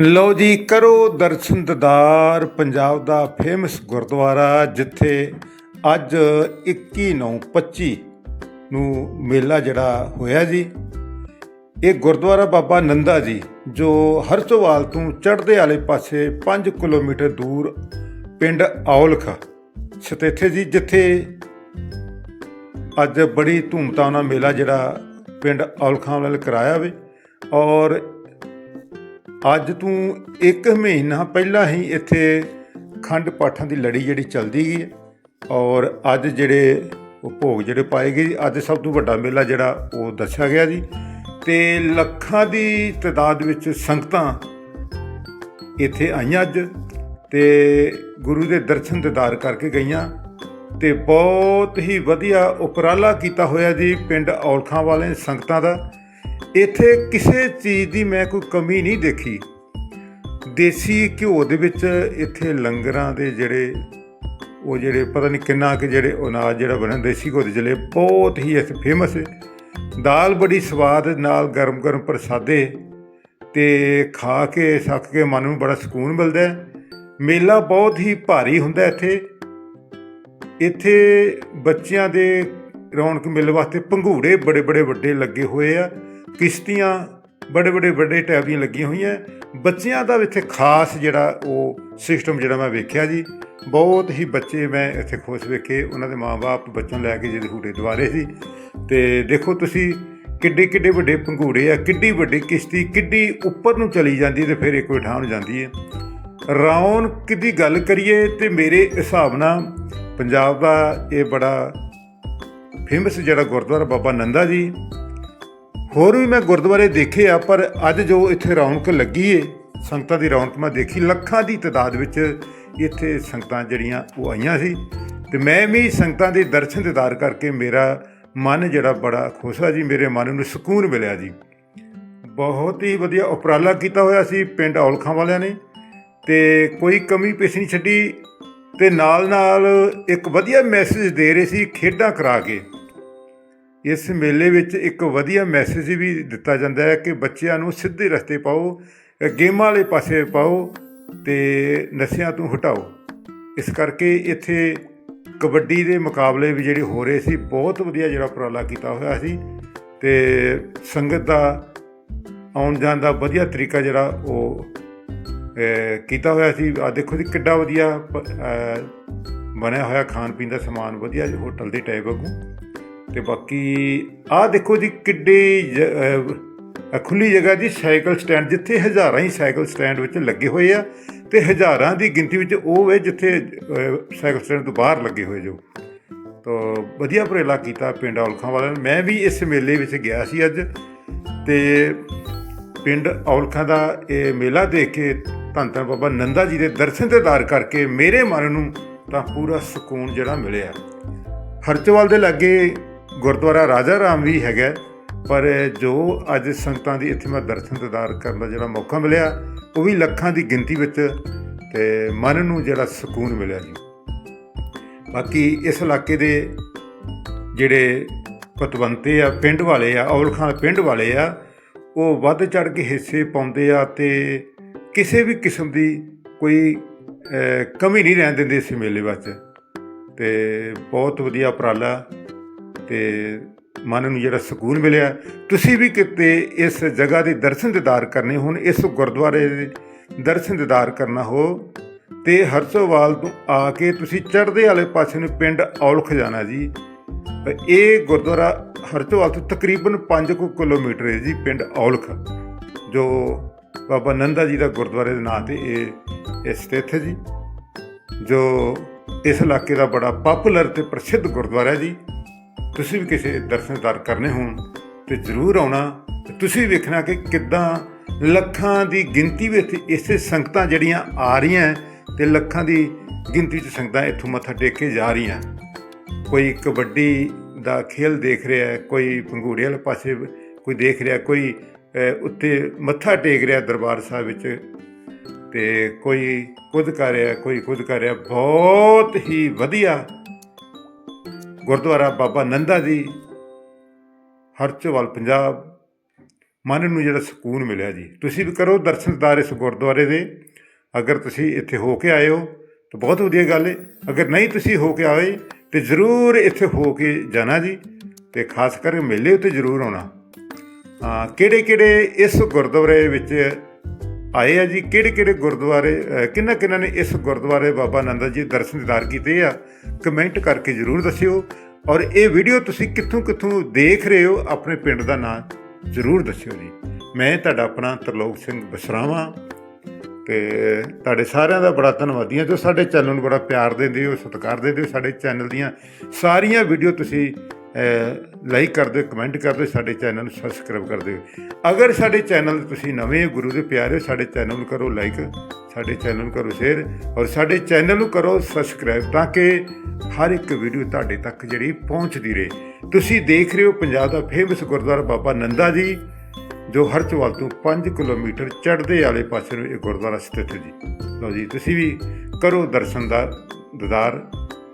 ਲਓ ਜੀ, ਕਰੋ ਦਰਸ਼ਨ ਦਿਦਾਰ। ਪੰਜਾਬ ਦਾ ਫੇਮਸ ਗੁਰਦੁਆਰਾ, ਜਿੱਥੇ ਅੱਜ 21/9/25 ਨੂੰ ਮੇਲਾ ਜਿਹੜਾ ਹੋਇਆ ਜੀ। ਇਹ ਗੁਰਦੁਆਰਾ ਬਾਬਾ ਨੰਦਾ ਜੀ, ਜੋ ਹਰਚੋਵਾਲ ਤੋਂ ਚੜ੍ਹਦੇ ਵਾਲੇ ਪਾਸੇ 5 ਕਿਲੋਮੀਟਰ ਦੂਰ ਪਿੰਡ ਔਲਖ ਸਤੇਥੇ ਜੀ, ਜਿੱਥੇ ਅੱਜ ਬੜੀ ਧੂਮਧਾਮ ਨਾਲ ਮੇਲਾ ਜਿਹੜਾ ਪਿੰਡ ਔਲਖਾਂ ਵੱਲ ਕਰਾਇਆ ਵੇ। ਔਰ ਅੱਜ ਤੋਂ ਇੱਕ ਮਹੀਨਾ ਪਹਿਲਾਂ ਹੀ ਇੱਥੇ ਖੰਡ ਪਾਠਾਂ ਦੀ ਲੜੀ ਜਿਹੜੀ ਚੱਲਦੀ ਗਈ ਹੈ। ਔਰ ਅੱਜ ਜਿਹੜੇ ਉਹ ਭੋਗ ਜਿਹੜੇ ਪਾਏ ਗਏ ਅੱਜ ਸਭ ਤੋਂ ਵੱਡਾ ਮੇਲਾ ਜਿਹੜਾ ਉਹ ਦੱਸਿਆ ਗਿਆ ਜੀ। ਤੇ ਲੱਖਾਂ ਦੀ ਤਦਾਦ ਵਿੱਚ ਸੰਗਤਾਂ ਇੱਥੇ ਆਈਆਂ ਅੱਜ ਤੇ ਗੁਰੂ ਦੇ ਦਰਸ਼ਨ ਦਿਦਾਰ ਕਰਕੇ ਗਈਆਂ ਤੇ ਬਹੁਤ ਹੀ ਵਧੀਆ ਉਪਰਾਲਾ ਕੀਤਾ ਹੋਇਆ ਜੀ ਪਿੰਡ ਔਲਖਾਂ ਵਾਲੇ ਸੰਗਤਾਂ ਦਾ। ਇੱਥੇ ਕਿਸੇ ਚੀਜ਼ ਦੀ ਮੈਂ ਕੋਈ ਕਮੀ ਨਹੀਂ ਦੇਖੀ। ਦੇਸੀ ਘਿਓ ਦੇ ਵਿੱਚ ਇੱਥੇ ਲੰਗਰਾਂ ਦੇ ਜਿਹੜੇ, ਉਹ ਜਿਹੜੇ ਪਤਾ ਨਹੀਂ ਕਿੰਨਾ ਕਿ ਜਿਹੜੇ ਅਨਾਜ ਜਿਹੜਾ ਬਣਿਆ ਦੇਸੀ ਘਿਓ ਦੇ ਜਲੇ, ਬਹੁਤ ਹੀ ਇੱਥੇ ਫੇਮਸ ਹੈ ਦਾਲ ਬੜੀ ਸਵਾਦ ਨਾਲ ਗਰਮ ਗਰਮ ਪ੍ਰਸਾਦੇ ਤੇ ਖਾ ਕੇ, ਸੱਕ ਕੇ ਮਨ ਨੂੰ ਬੜਾ ਸਕੂਨ ਮਿਲਦਾ ਹੈ। ਮੇਲਾ ਬਹੁਤ ਹੀ ਭਾਰੀ ਹੁੰਦਾ ਇੱਥੇ। ਇੱਥੇ ਬੱਚਿਆਂ ਦੇ ਰੌਣਕ ਮਿਲਣ ਵਾਸਤੇ ਪੰਘੂੜੇ ਬੜੇ ਬੜੇ ਵੱਡੇ ਲੱਗੇ ਹੋਏ ਆ। ਕਿਸ਼ਤੀਆਂ ਬੜੇ ਬੜੇ ਵੱਡੇ ਟੈਬ ਦੀਆਂ ਲੱਗੀਆਂ ਹੋਈਆਂ। ਬੱਚਿਆਂ ਦਾ ਇੱਥੇ ਖਾਸ ਜਿਹੜਾ ਉਹ ਸਿਸਟਮ ਜਿਹੜਾ ਮੈਂ ਵੇਖਿਆ ਜੀ। ਬਹੁਤ ਹੀ ਬੱਚੇ ਮੈਂ ਇੱਥੇ ਖੁਸ਼ ਵੇਖੇ। ਉਹਨਾਂ ਦੇ ਮਾਪੇ ਬੱਚੋਂ ਲੈ ਕੇ ਜਿਹਦੇ ਹੂਟੇ ਦੁਆਰੇ ਸੀ। ਤੇ ਦੇਖੋ ਤੁਸੀਂ ਕਿੱਡੇ ਕਿੱਡੇ ਵੱਡੇ ਪੰਘੂੜੇ ਆ, ਕਿੱਡੀ ਵੱਡੀ ਕਿਸ਼ਤੀ, ਕਿੱਡੀ ਉੱਪਰ ਨੂੰ ਚਲੀ ਜਾਂਦੀ ਤੇ ਫਿਰ ਇੱਕ ਥਾਂ ਨੂੰ ਜਾਂਦੀ ਹੈ ਰੌਣਕ ਦੀ ਗੱਲ ਕਰੀਏ ਤੇ ਮੇਰੇ ਹਿਸਾਬ ਨਾਲ ਪੰਜਾਬ ਦਾ ਇਹ ਬੜਾ ਫੇਮਸ ਜਿਹੜਾ ਗੁਰਦੁਆਰਾ ਬਾਬਾ ਨੰਦਾ ਜੀ ਹੋਰ ਵੀ ਮੈਂ ਗੁਰਦੁਆਰੇ ਦੇਖੇ ਆ, ਪਰ ਅੱਜ ਜੋ ਇੱਥੇ ਰੌਣਕ ਲੱਗੀ ਏ, ਸੰਗਤਾਂ ਦੀ ਰੌਣਕ ਮੈਂ ਦੇਖੀ, ਲੱਖਾਂ ਦੀ ਤਦਾਦ ਵਿੱਚ ਇੱਥੇ ਸੰਗਤਾਂ ਜਿਹੜੀਆਂ ਉਹ ਆਈਆਂ ਸੀ। ਤੇ ਮੈਂ ਵੀ ਸੰਗਤਾਂ ਦੇ ਦਰਸ਼ਨ ਦਿਦਾਰ ਕਰਕੇ ਮੇਰਾ ਮਨ ਜਿਹੜਾ ਬੜਾ ਖੁਸ਼ ਆ ਜੀ, ਮੇਰੇ ਮਨ ਨੂੰ ਸਕੂਨ ਮਿਲਿਆ ਜੀ। ਬਹੁਤ ਹੀ ਵਧੀਆ ਉਪਰਾਲਾ ਕੀਤਾ ਹੋਇਆ ਸੀ ਪਿੰਡ ਔਲਖਾਂ ਵਾਲਿਆਂ ਨੇ, ਤੇ ਕੋਈ ਕਮੀ ਪੇਸ਼ ਨਹੀਂ ਛੱਡੀ, ਤੇ ਨਾਲ ਨਾਲ ਇੱਕ ਵਧੀਆ ਮੈਸੇਜ ਦੇ ਰਹੇ ਸੀ, ਖੇਡਾਂ ਕਰਾ ਕੇ। ਇਸ ਮੇਲੇ ਵਿੱਚ ਇੱਕ ਵਧੀਆ ਮੈਸੇਜ ਵੀ ਦਿੱਤਾ ਜਾਂਦਾ ਹੈ ਕਿ ਬੱਚਿਆਂ ਨੂੰ ਸਿੱਧੇ ਰਸਤੇ ਪਾਓ ਗੇਮਾਂ ਵਾਲੇ ਪਾਸੇ ਪਾਓ ਤੇ ਨਸ਼ਿਆਂ ਤੋਂ ਹਟਾਓ। ਇਸ ਕਰਕੇ ਇੱਥੇ ਕਬੱਡੀ ਦੇ ਮੁਕਾਬਲੇ ਵੀ ਜਿਹੜੇ ਹੋ ਰਹੇ ਸੀ, ਬਹੁਤ ਵਧੀਆ ਜਿਹੜਾ ਉਪਰਾਲਾ ਕੀਤਾ ਹੋਇਆ ਸੀ ਤੇ ਸੰਗਤ ਦਾ ਆਉਣ ਜਾਣ ਦਾ ਵਧੀਆ ਤਰੀਕਾ ਜਿਹੜਾ ਉਹ ਕੀਤਾ ਹੋਇਆ ਸੀ। ਆ ਦੇਖੋ ਜੀ ਕਿੱਡਾ ਵਧੀਆ ਬਣਿਆ ਹੋਇਆ ਖਾਣ ਪੀਣ ਦਾ ਸਮਾਨ, ਵਧੀਆ ਹੋਟਲ ਦੇ ਟਾਈਪ ਵਾਂਗੂ। ਤੇ ਬਾਕੀ ਆਹ ਦੇਖੋ ਜੀ ਕਿੱਡੀ ਜ- ਅਹ ਖੁੱਲੀ ਜਗ੍ਹਾ ਜੀ ਸਾਈਕਲ ਸਟੈਂਡ, ਜਿੱਥੇ ਹਜ਼ਾਰਾਂ ਹੀ ਸਾਈਕਲ ਸਟੈਂਡ ਵਿੱਚ ਲੱਗੇ ਹੋਏ ਆ ਤੇ ਹਜ਼ਾਰਾਂ ਦੀ ਗਿਣਤੀ ਵਿੱਚ ਉਹ ਹੈ ਜਿੱਥੇ ਸਾਈਕਲ ਸਟੈਂਡ ਤੋਂ ਬਾਹਰ ਲੱਗੇ ਹੋਏ ਜੋ। ਤੋ ਵਧੀਆ ਉਪਰਾਲਾ ਕੀਤਾ ਪਿੰਡ ਔਲਖਾਂ ਵਾਲਿਆਂ ਨੇ। ਮੈਂ ਵੀ ਇਸ ਮੇਲੇ ਵਿੱਚ ਗਿਆ ਸੀ ਅੱਜ ਤੇ ਪਿੰਡ ਔਲਖਾਂ ਦਾ ਇਹ ਮੇਲਾ ਦੇਖ ਕੇ ਧੰਨ ਧੰਨ ਬਾਬਾ ਨੰਦਾ ਜੀ ਦੇ ਦਰਸ਼ਨ ਦਿਦਾਰ ਕਰਕੇ ਮੇਰੇ ਮਨ ਨੂੰ ਤਾਂ ਪੂਰਾ ਸਕੂਨ ਜਿਹੜਾ ਮਿਲਿਆ। ਹਰਚਵਾਲ ਦੇ ਲਾਗੇ ਗੁਰਦੁਆਰਾ ਰਾਜਾ ਰਾਮ ਵੀ ਹੈਗਾ ਪਰ ਜੋ ਅੱਜ ਸੰਗਤਾਂ ਦੀ ਇੱਥੇ ਮੈਂ ਦਰਸ਼ਨ ਦਿਦਾਰ ਕਰਨ ਦਾ ਜਿਹੜਾ ਮੌਕਾ ਮਿਲਿਆ, ਉਹ ਵੀ ਲੱਖਾਂ ਦੀ ਗਿਣਤੀ ਵਿੱਚ ਤੇ ਮਨ ਨੂੰ ਜਿਹੜਾ ਸਕੂਨ ਮਿਲਿਆ ਜੀ। ਬਾਕੀ ਇਸ ਇਲਾਕੇ ਦੇ ਜਿਹੜੇ ਪਤਵੰਤੇ ਆ, ਪਿੰਡ ਵਾਲੇ ਆ ਔਲਖਾਂ ਪਿੰਡ ਵਾਲੇ ਆ, ਉਹ ਵੱਧ ਚੜ ਕੇ ਹਿੱਸੇ ਪਾਉਂਦੇ ਆ ਤੇ ਕਿਸੇ ਵੀ ਕਿਸਮ ਦੀ ਕੋਈ ਕਮੀ ਨਹੀਂ ਰਹਿਣ ਦਿੰਦੇ ਇਸ ਮੇਲੇ ਵਿੱਚ। ਤੇ ਬਹੁਤ ਵਧੀਆ ਉਪਰਾਲਾ ਤੇ ਮਨ ਨੂੰ ਜਿਹੜਾ ਸਕੂਨ ਮਿਲਿਆ। ਤੁਸੀਂ ਵੀ ਕਿਤੇ ਇਸ ਜਗ੍ਹਾ ਦੇ ਦਰਸ਼ਨ ਦਿਦਾਰ ਕਰਨੇ ਹੋਣ, ਇਸ ਗੁਰਦੁਆਰੇ ਦੇ ਦਰਸ਼ਨ ਦਿਦਾਰ ਕਰਨਾ ਹੋ, ਤੇ ਹਰਸੋਵਾਲ ਤੋਂ ਆ ਕੇ ਤੁਸੀਂ ਚੜ੍ਹਦੇ ਵਾਲੇ ਪਾਸੇ ਨੂੰ ਪਿੰਡ ਔਲਖ ਜਾਣਾ ਜੀ। ਇਹ ਗੁਰਦੁਆਰਾ ਹਰਸੋਵਾਲ ਤੋਂ ਤਕਰੀਬਨ 5 ਕੁ ਕਿਲੋਮੀਟਰ ਹੈ ਜੀ, ਪਿੰਡ ਔਲਖ, ਜੋ ਬਾਬਾ ਨੰਦਾ ਜੀ ਦਾ ਗੁਰਦੁਆਰੇ ਦੇ ਨਾਂ ਤੇ ਇਹ ਇਹ ਸਥਿਤ ਹੈ ਜੀ, ਜੋ ਇਸ ਇਲਾਕੇ ਦਾ ਬੜਾ ਪਪੂਲਰ ਤੇ ਪ੍ਰਸਿੱਧ ਗੁਰਦੁਆਰਾ ਹੈ ਜੀ। ਤੁਸੀਂ ਵੀ ਕਿਸੇ ਦਰਸ਼ਨਦਾਰ ਕਰਨੇ ਹੋਣ ਤੇ ਜ਼ਰੂਰ ਆਉਣਾ ਤੇ ਤੁਸੀਂ ਵੇਖਣਾ ਕਿ ਕਿੱਦਾਂ ਲੱਖਾਂ ਦੀ ਗਿਣਤੀ ਵਿੱਚ ਇਸੇ ਸੰਗਤਾਂ ਜਿਹੜੀਆਂ ਆ ਰਹੀਆਂ ਤੇ ਲੱਖਾਂ ਦੀ ਗਿਣਤੀ 'ਚ ਸੰਗਤਾਂ ਇੱਥੋਂ ਮੱਥਾ ਟੇਕ ਕੇ ਜਾ ਰਹੀਆਂ। ਕੋਈ ਕਬੱਡੀ ਦਾ ਖੇਲ ਦੇਖ ਰਿਹਾ ਹੈ ਕੋਈ ਪੰਗੂੜੇ ਵਾਲੇ ਪਾਸੇ ਕੋਈ ਦੇਖ ਰਿਹਾ ਕੋਈ ਅਹ, ਉੱਤੇ ਮੱਥਾ ਟੇਕ ਰਿਹਾ ਦਰਬਾਰ ਸਾਹਿਬ ਵਿੱਚ ਤੇ ਕੋਈ ਕੁਝ ਕਰ ਰਿਹਾ ਕੋਈ ਕੁਝ ਕਰ ਰਿਹਾ ਬਹੁਤ ਹੀ ਵਧੀਆ ਗੁਰਦੁਆਰਾ ਬਾਬਾ ਨੰਦਾ ਜੀ ਹਰਚੋਵਾਲ ਪੰਜਾਬ, ਮਨ ਨੂੰ ਜਿਹੜਾ ਸਕੂਨ ਮਿਲਿਆ ਜੀ। ਤੁਸੀਂ ਵੀ ਕਰੋ ਦਰਸ਼ਨਦਾਰ ਇਸ ਗੁਰਦੁਆਰੇ ਦੇ। ਅਗਰ ਤੁਸੀਂ ਇੱਥੇ ਹੋ ਕੇ ਆਏ ਹੋ, ਤਾਂ ਬਹੁਤ ਵਧੀਆ ਗੱਲ ਹੈ ਅਗਰ ਨਹੀਂ ਤੁਸੀਂ ਹੋ ਕੇ ਆਏ, ਤੇ ਜ਼ਰੂਰ ਇੱਥੇ ਹੋ ਕੇ ਜਾਣਾ ਜੀ। ਤੇ ਖਾਸ ਕਰਕੇ ਮੇਲੇ ਉੱਤੇ ਜ਼ਰੂਰ ਆਉਣਾ। ਕਿਹੜੇ ਕਿਹੜੇ ਇਸ ਗੁਰਦੁਆਰੇ ਵਿੱਚ ਆਏ ਆ ਜੀ ਕਿਹੜੇ ਕਿਹੜੇ ਗੁਰਦੁਆਰੇ ਅਹ, ਕਿਹਨਾਂ ਕਿਹਨਾਂ ਨੇ ਇਸ ਗੁਰਦੁਆਰੇ ਬਾਬਾ ਨੰਦਾ ਜੀ ਦੇ ਦਰਸ਼ਨ ਦੀਦਾਰ ਕੀਤੇ ਆ? ਕਮੈਂਟ ਕਰਕੇ ਜ਼ਰੂਰ ਦੱਸਿਓ। ਔਰ ਇਹ ਵੀਡੀਓ ਤੁਸੀਂ ਕਿੱਥੋਂ ਕਿੱਥੋਂ ਦੇਖ ਰਹੇ ਹੋ ਆਪਣੇ ਪਿੰਡ ਦਾ ਨਾਮ ਜ਼ਰੂਰ ਦੱਸਿਓ ਜੀ। ਮੈਂ ਤੁਹਾਡਾ ਆਪਣਾ ਤਰਲੋਕ ਸਿੰਘ ਬਸਰਾਵਾਂ। ਤੇ ਤੁਹਾਡੇ ਸਾਰਿਆਂ ਦਾ ਬੜਾ ਧੰਨਵਾਦੀ ਹਾਂ ਜੋ ਸਾਡੇ ਚੈਨਲ ਨੂੰ ਬੜਾ ਪਿਆਰ ਦਿੰਦੇ ਹੋ ਸਤਿਕਾਰ ਦਿੰਦੇ ਹੋ ਸਾਡੇ ਚੈਨਲ ਦੀਆਂ ਸਾਰੀਆਂ ਵੀਡੀਓ ਤੁਸੀਂ ਲਾਈਕ ਕਰ ਦਿਓ ਕਮੈਂਟ ਕਰ ਦਿਓ ਸਾਡੇ ਚੈਨਲ ਨੂੰ ਸਬਸਕ੍ਰਾਈਬ ਕਰ ਦਿਓ। ਅਗਰ ਸਾਡੇ ਚੈਨਲ ਤੁਸੀਂ ਨਵੇਂ ਹੋ, ਗੁਰੂ ਦੇ ਪਿਆਰੇ ਹੋ, ਸਾਡੇ ਚੈਨਲ ਨੂੰ ਕਰੋ ਲਾਈਕ ਸਾਡੇ ਚੈਨਲ ਨੂੰ ਕਰੋ ਸ਼ੇਅਰ ਔਰ ਸਾਡੇ ਚੈਨਲ ਨੂੰ ਕਰੋ ਸਬਸਕ੍ਰਾਈਬ ਤਾਂ ਕਿ ਹਰ ਇੱਕ ਵੀਡੀਓ ਤੁਹਾਡੇ ਤੱਕ ਜਿਹੜੀ ਪਹੁੰਚਦੀ ਰਹੇ। ਤੁਸੀਂ ਦੇਖ ਰਹੇ ਹੋ ਪੰਜਾਬ ਦਾ ਫੇਮਸ ਗੁਰਦੁਆਰਾ ਬਾਬਾ ਨੰਦਾ ਜੀ ਜੋ ਹਰਚਵਾਲ ਤੋਂ 5 ਕਿਲੋਮੀਟਰ ਚੜ੍ਹਦੇ ਵਾਲੇ ਪਾਸੇ ਨੂੰ ਇਹ ਗੁਰਦੁਆਰਾ ਸਥਿਤ ਜੀ। ਲਓ ਜੀ ਤੁਸੀਂ ਵੀ ਕਰੋ ਦਰਸ਼ਨ ਦਾ ਦੀਦਾਰ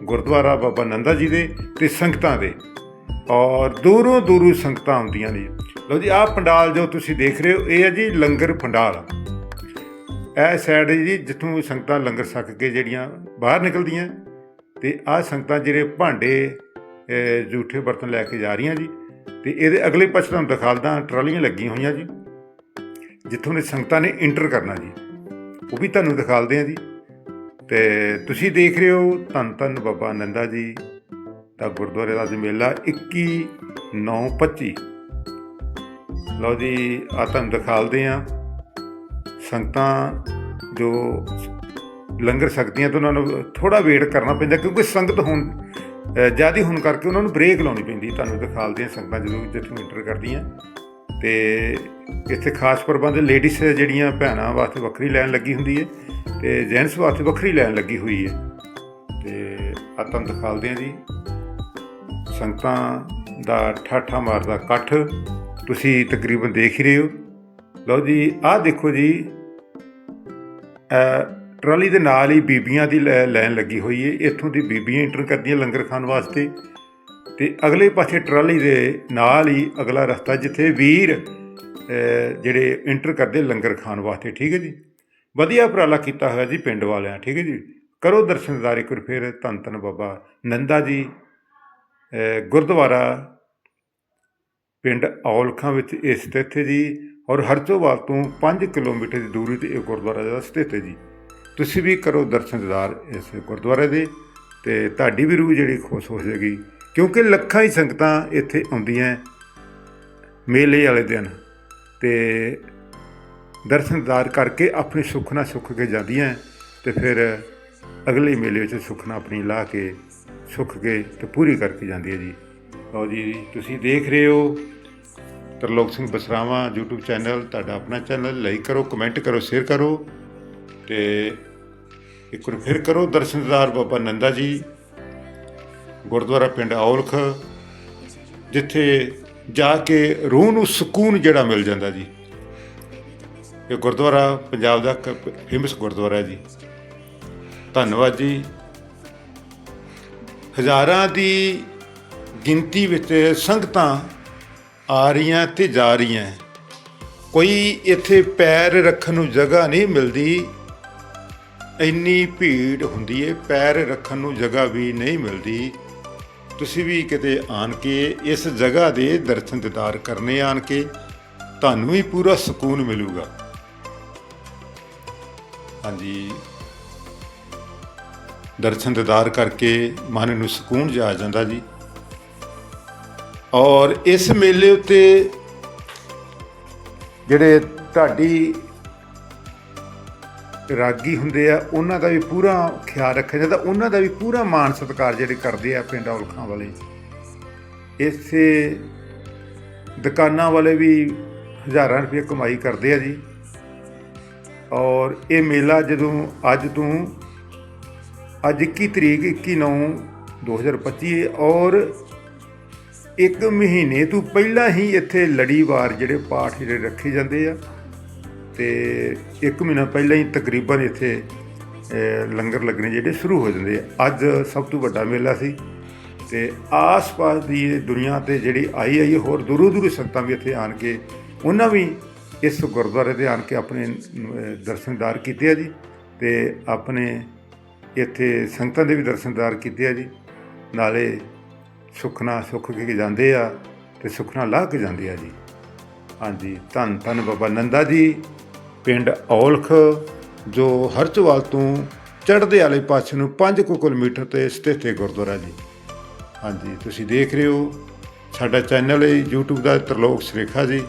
ਗੁਰਦੁਆਰਾ ਬਾਬਾ ਨੰਦਾ ਜੀ ਦੇ ਤੇ ਸੰਗਤਾਂ ਦੇ। ਔਰ ਦੂਰੋਂ ਦੂਰੋਂ ਸੰਗਤਾਂ ਆਉਂਦੀਆਂ ਨੇ। ਲਓ ਜੀ, ਆਹ ਪੰਡਾਲ ਜੋ ਤੁਸੀਂ ਦੇਖ ਰਹੇ ਹੋ, ਇਹ ਹੈ ਜੀ ਲੰਗਰ ਪੰਡਾਲ। ਇਹ ਸਾਈਡ ਜੀ, ਜਿੱਥੋਂ ਸੰਗਤਾਂ ਲੰਗਰ ਛਕ ਕੇ ਜਿਹੜੀਆਂ ਬਾਹਰ ਨਿਕਲਦੀਆਂ ਤੇ ਆਹ ਸੰਗਤਾਂ ਜਿਹੜੇ ਭਾਂਡੇ ਜੂਠੇ ਬਰਤਨ ਲੈ ਕੇ ਜਾ ਰਹੀਆਂ ਜੀ। ਤੇ ਇਹਦੇ ਅਗਲੇ ਪਾਸੇ ਤੁਹਾਨੂੰ ਦਿਖਾਲਦਾ ਟਰਾਲੀਆਂ ਲੱਗੀਆਂ ਹੋਈਆਂ ਜੀ, ਜਿੱਥੋਂ ਨੇ ਸੰਗਤਾਂ ਨੇ ਇੰਟਰ ਕਰਨਾ ਜੀ। ਉਹ ਵੀ ਤੁਹਾਨੂੰ ਦਿਖਾਲਦੇ ਆ ਜੀ। ਤੇ ਤੁਸੀਂ ਦੇਖ ਰਹੇ ਹੋ ਧੰਨ ਧੰਨ ਬਾਬਾ ਨੰਦਾ ਜੀ ਤਾਂ ਗੁਰਦੁਆਰੇ ਦਾ ਅੱਜ ਮੇਲਾ 21 9 25 ਲਓ ਜੀ ਆ ਤੁਹਾਨੂੰ ਦਿਖਾਲਦੇ ਆ ਸੰਗਤਾਂ ਜੋ ਲੰਗਰ ਸਕਦੀਆਂ ਤਾਂ ਉਹਨਾਂ ਨੂੰ ਥੋੜਾ ਵੇਟ ਕਰਨਾ ਪੈਂਦਾ, ਕਿਉਂਕਿ ਸੰਗਤ ਹੁਣ ਜ਼ਿਆਦਾ ਹੋਣ ਕਰਕੇ ਉਹਨਾਂ ਨੂੰ ਬ੍ਰੇਕ ਲਾਉਣੀ ਪੈਂਦੀ। ਤੁਹਾਨੂੰ ਦਿਖਾਲਦੇ ਆ ਸੰਗਤਾਂ ਜਦੋਂ ਜਿੱਥੋਂ ਇੰਟਰ ਕਰਦੀਆਂ। ਤੇ ਇੱਥੇ ਖਾਸ ਪ੍ਰਬੰਧ ਲੇਡੀਜ਼ ਜਿਹੜੀਆਂ ਭੈਣਾਂ ਵਾਸਤੇ ਵੱਖਰੀ ਲਾਈਨ ਲੱਗੀ ਹੁੰਦੀ ਹੈ ਤੇ ਜੈਂਟਸ ਵਾਸਤੇ ਵੱਖਰੀ ਲਾਈਨ ਲੱਗੀ ਹੋਈ ਹੈ। ਤੇ ਆ ਤੁਹਾਨੂੰ ਦਿਖਾਲਦੇ ਆ ਜੀ। ਸੰਗਤਾਂ ਦਾ ਠਾਠਾ ਮਾਰਦਾ ਇਕੱਠ, ਤੁਸੀਂ ਤਕਰੀਬਨ ਦੇਖ ਹੀ ਰਹੇ ਹੋ। ਲਓ ਜੀ, ਆਹ ਦੇਖੋ ਜੀ। ਟਰਾਲੀ ਦੇ ਨਾਲ ਹੀ ਬੀਬੀਆਂ ਦੀ ਲੈ- ਲਾਈਨ ਲੱਗੀ ਹੋਈ ਹੈ ਇੱਥੋਂ ਦੀ ਬੀਬੀਆਂ ਇੰਟਰ ਕਰਦੀਆਂ ਲੰਗਰ ਖਾਣ ਵਾਸਤੇ। ਤੇ ਅਗਲੇ ਪਾਸੇ ਟਰਾਲੀ ਦੇ ਨਾਲ ਹੀ ਅਗਲਾ ਰਸਤਾ ਜਿੱਥੇ ਵੀਰ ਜਿਹੜੇ ਇੰਟਰ ਕਰਦੇ ਲੰਗਰ ਖਾਣ ਵਾਸਤੇ, ਠੀਕ ਹੈ ਜੀ। ਵਧੀਆ ਉਪਰਾਲਾ ਕੀਤਾ ਹੋਇਆ ਜੀ ਪਿੰਡ ਵਾਲਿਆਂ, ਠੀਕ ਹੈ ਜੀ। ਕਰੋ ਦਰਸ਼ਨਦਾਰੀ ਕਰ ਫਿਰ ਧੰਨ ਧੰਨ ਬਾਬਾ ਨੰਦਾ ਜੀ। ਗੁਰਦੁਆਰਾ ਪਿੰਡ ਔਲਖਾਂ ਵਿੱਚ ਇਹ ਸਥਿਤ ਹੈ ਜੀ ਔਰ ਹਰਚੋਵਾਲ ਤੋਂ 5 ਕਿਲੋਮੀਟਰ ਦੀ ਦੂਰੀ ਤੇ ਇਹ ਗੁਰਦੁਆਰਾ ਜਿਹੜਾ ਸਥਿਤ ਹੈ ਜੀ। ਤੁਸੀਂ ਵੀ ਕਰੋ ਦਰਸ਼ਨ ਦੀਦਾਰ ਇਸ ਗੁਰਦੁਆਰੇ ਦੇ ਤੇ ਤੁਹਾਡੀ ਵੀ ਰੂਹ ਜਿਹੜੀ ਖੁਸ਼ ਹੋ ਜਾਏਗੀ, ਕਿਉਂਕਿ ਲੱਖਾਂ ਹੀ ਸੰਗਤਾਂ ਇੱਥੇ ਆਉਂਦੀਆਂ ਮੇਲੇ ਵਾਲੇ ਦਿਨ ਤੇ ਦਰਸ਼ਨਦਾਰ ਕਰਕੇ ਆਪਣੀ ਸੁੱਖ ਨਾਲ ਸੁੱਖ ਕੇ ਜਾਂਦੀਆਂ ਤੇ ਫਿਰ ਅਗਲੇ ਮੇਲੇ ਵਿੱਚ ਸੁੱਖ ਨਾਲ ਆਪਣੀ ਲਾ ਕੇ ਸੁੱਖ ਕੇ ਤੇ ਪੂਰੀ ਕਰਕੇ ਜਾਂਦੀ ਹੈ ਜੀ। ਲਓ ਜੀ, ਤੁਸੀਂ ਦੇਖ ਰਹੇ ਹੋ ਤਰਲੋਕ ਸਿੰਘ ਬਸਰਾਵਾ YouTube ਚੈਨਲ, ਤੁਹਾਡਾ ਆਪਣਾ ਚੈਨਲ ਲਾਈਕ ਕਰੋ ਕਮੈਂਟ ਕਰੋ ਸ਼ੇਅਰ ਕਰੋ ਤੇ ਇੱਕ ਵਾਰ ਫਿਰ ਕਰੋ ਦਰਸ਼ਨਦਾਰ ਬਾਬਾ ਨੰਦਾ ਜੀ, ਗੁਰਦੁਆਰਾ ਪਿੰਡ ਔਲਖ, ਜਿੱਥੇ ਜਾ ਕੇ ਰੂਹ ਨੂੰ ਸਕੂਨ ਜਿਹੜਾ ਮਿਲ ਜਾਂਦਾ ਜੀ। ਇਹ ਗੁਰਦੁਆਰਾ ਪੰਜਾਬ ਦਾ ਫੇਮਸ ਗੁਰਦੁਆਰਾ ਹੈ ਜੀ। ਧੰਨਵਾਦ ਜੀ। ਹਜ਼ਾਰਾਂ ਦੀ ਗਿਣਤੀ ਵਿੱਚ ਸੰਗਤਾਂ ਆ ਰਹੀਆਂ ਤੇ ਜਾ ਰਹੀਆਂ ਕੋਈ ਇੱਥੇ ਪੈਰ ਰੱਖਣ ਨੂੰ ਜਗ੍ਹਾ ਨਹੀਂ ਮਿਲਦੀ। ਇੰਨੀ ਭੀੜ ਹੁੰਦੀ ਹੈ ਪੈਰ ਰੱਖਣ ਨੂੰ ਜਗ੍ਹਾ ਵੀ ਨਹੀਂ ਮਿਲਦੀ। ਤੁਸੀਂ ਵੀ ਕਿਤੇ ਆਣ ਕੇ ਇਸ ਜਗ੍ਹਾ ਦੇ ਦਰਸ਼ਨ ਦੀਦਾਰ ਕਰਨੇ ਆਣ ਕੇ ਤੁਹਾਨੂੰ ਵੀ ਪੂਰਾ ਸਕੂਨ ਮਿਲੂਗਾ। ਹਾਂਜੀ। ਦਰਸ਼ਨ ਦੀਦਾਰ ਕਰਕੇ ਮਨ ਨੂੰ ਸਕੂਨ ਜਾ ਜਾਂਦਾ ਜੀ। ਔਰ ਇਸ ਮੇਲੇ ਉੱਤੇ ਜਿਹੜੇ ਤੁਹਾਡੀ ਰਾਗੀ ਹੁੰਦੇ ਆ, ਉਹਨਾਂ ਦਾ ਵੀ ਪੂਰਾ ਖਿਆਲ ਰੱਖਿਆ ਜਾਂਦਾ, ਉਹਨਾਂ ਦਾ ਵੀ ਪੂਰਾ ਮਾਣ ਸਤਿਕਾਰ ਜਿਹੜੇ ਕਰਦੇ ਆ ਪਿੰਡ ਔਲਖਾਂ ਵਾਲੇ। ਇਸੇ ਦੁਕਾਨਾਂ ਵਾਲੇ ਵੀ ਹਜ਼ਾਰਾਂ ਰੁਪਏ ਕਮਾਈ ਕਰਦੇ ਆ ਜੀ। ਔਰ ਇਹ ਮੇਲਾ ਜਦੋਂ ਅੱਜ ਤੋਂ ਅੱਜ 21 ਤਰੀਕ 21 9 2025 ਹੈ ਔਰ ਇੱਕ ਮਹੀਨੇ ਤੋਂ ਪਹਿਲਾਂ ਹੀ ਇੱਥੇ ਲੜੀਵਾਰ ਜਿਹੜੇ ਪਾਠ ਜਿਹੜੇ ਰੱਖੇ ਜਾਂਦੇ ਆ ਤੇ ਇੱਕ ਮਹੀਨਾ ਪਹਿਲਾਂ ਹੀ ਤਕਰੀਬਨ ਇੱਥੇ ਲੰਗਰ ਲੱਗਣੇ ਜਿਹੜੇ ਸ਼ੁਰੂ ਹੋ ਜਾਂਦੇ ਆ। ਅੱਜ ਸਭ ਤੋਂ ਵੱਡਾ ਮੇਲਾ ਸੀ ਤੇ ਆਸ-ਪਾਸ ਦੀ ਦੁਨੀਆ ਤੇ ਜਿਹੜੀ ਆਈ ਆਈ, ਹੋਰ ਦੂਰੋਂ ਦੂਰੋਂ ਸੰਗਤਾਂ ਵੀ ਇੱਥੇ ਆਣ ਕੇ, ਉਹਨਾਂ ਵੀ ਇਸ ਗੁਰਦੁਆਰੇ 'ਤੇ ਆਣ ਕੇ ਆਪਣੇ ਦਰਸ਼ਨਦਾਰ ਕੀਤੇ ਆ ਜੀ ਤੇ ਆਪਣੇ ਇੱਥੇ ਸੰਗਤਾਂ ਦੇ ਵੀ ਦਰਸ਼ਨਦਾਰ ਕੀਤੇ ਆ ਜੀ। ਨਾਲੇ ਸੁਖਨਾ ਸੁੱਖ ਕੇ ਜਾਂਦੇ ਆ ਤੇ ਸੁਖਨਾ ਲਾਹ ਕੇ ਜਾਂਦੇ ਆ ਜੀ। ਹਾਂਜੀ ਧੰਨ ਧੰਨ ਬਾਬਾ ਨੰਦਾ ਜੀ ਪਿੰਡ ਔਲਖ ਜੋ ਹਰਚਵਾਲ ਤੋਂ ਚੜ੍ਹਦੇ ਵਾਲੇ ਪਾਸੇ ਨੂੰ 5 ਕਿਲੋਮੀਟਰ ਤੇ ਸਥਿਤ ਹੈ ਗੁਰਦੁਆਰਾ ਜੀ। ਹਾਂਜੀ ਤੁਸੀਂ ਦੇਖ ਰਹੇ ਹੋ ਸਾਡਾ ਚੈਨਲ ਹੈ YouTube ਦਾ ਤਰਲੋਕ ਸੁਰੇਖਾ ਜੀ।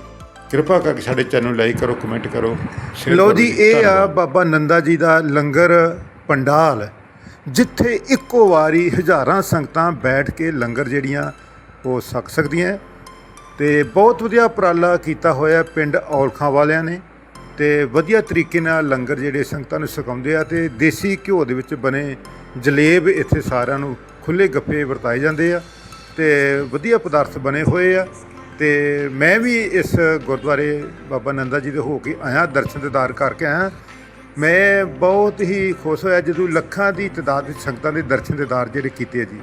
ਕਿਰਪਾ ਕਰਕੇ ਸਾਡੇ ਚੈਨਲ ਨੂੰ ਲਾਈਕ ਕਰੋ ਕਮੈਂਟ ਕਰੋ ਲੋ ਜੀ ਇਹ ਆ। ਬਾਬਾ ਨੰਦਾ ਜੀ ਦਾ ਲੰਗਰ ਪੰਡਾਲ, ਜਿੱਥੇ ਇੱਕੋ ਵਾਰੀ ਹਜ਼ਾਰਾਂ ਸੰਗਤਾਂ ਬੈਠ ਕੇ ਲੰਗਰ ਜਿਹੜੀਆਂ ਉਹ ਛਕ ਸਕਦੀਆਂ ਤੇ ਬਹੁਤ ਵਧੀਆ ਉਪਰਾਲਾ ਕੀਤਾ ਹੋਇਆ ਪਿੰਡ ਔਲਖਾਂ ਵਾਲਿਆਂ ਨੇ ਤੇ ਵਧੀਆ ਤਰੀਕੇ ਨਾਲ ਲੰਗਰ ਜਿਹੜੇ ਸੰਗਤਾਂ ਨੂੰ ਛਕਾਉਂਦੇ ਆ ਤੇ ਦੇਸੀ ਘਿਓ ਦੇ ਵਿੱਚ ਬਣੇ ਜਲੇਬ ਇੱਥੇ ਸਾਰਿਆਂ ਨੂੰ ਖੁੱਲੇ ਗੱਫੇ ਵਰਤਾਏ ਜਾਂਦੇ ਆ ਤੇ ਵਧੀਆ ਪਦਾਰਥ ਬਣੇ ਹੋਏ ਆ। ਤੇ ਮੈਂ ਵੀ ਇਸ ਗੁਰਦੁਆਰੇ ਬਾਬਾ ਨੰਦਾ ਜੀ ਦੇ ਹੋ ਕੇ ਆਇਆ, ਦਰਸ਼ਨ ਦਿਦਾਰ ਕਰਕੇ ਆਇਆ। ਮੈਂ ਬਹੁਤ ਹੀ ਖੁਸ਼ ਹੋਇਆ ਜਦੋਂ ਲੱਖਾਂ ਦੀ ਤਦਾਦ ਵਿੱਚ ਸੰਗਤਾਂ ਦੇ ਦਰਸ਼ਨ ਦੇਦਾਰ ਜਿਹੜੇ ਕੀਤੇ ਜੀ।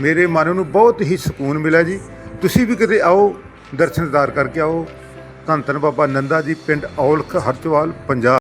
ਮੇਰੇ ਮਨ ਨੂੰ ਬਹੁਤ ਹੀ ਸਕੂਨ ਮਿਲਿਆ ਜੀ। ਤੁਸੀਂ ਵੀ ਕਿਤੇ ਆਓ, ਦਰਸ਼ਨ ਦਿਦਾਰ ਕਰਕੇ ਆਓ। ਧੰਨ ਧੰਨ ਬਾਬਾ ਨੰਦਾ ਜੀ, ਪਿੰਡ ਔਲਖ, ਹਰਚਵਾਲ, ਪੰਜਾਬ।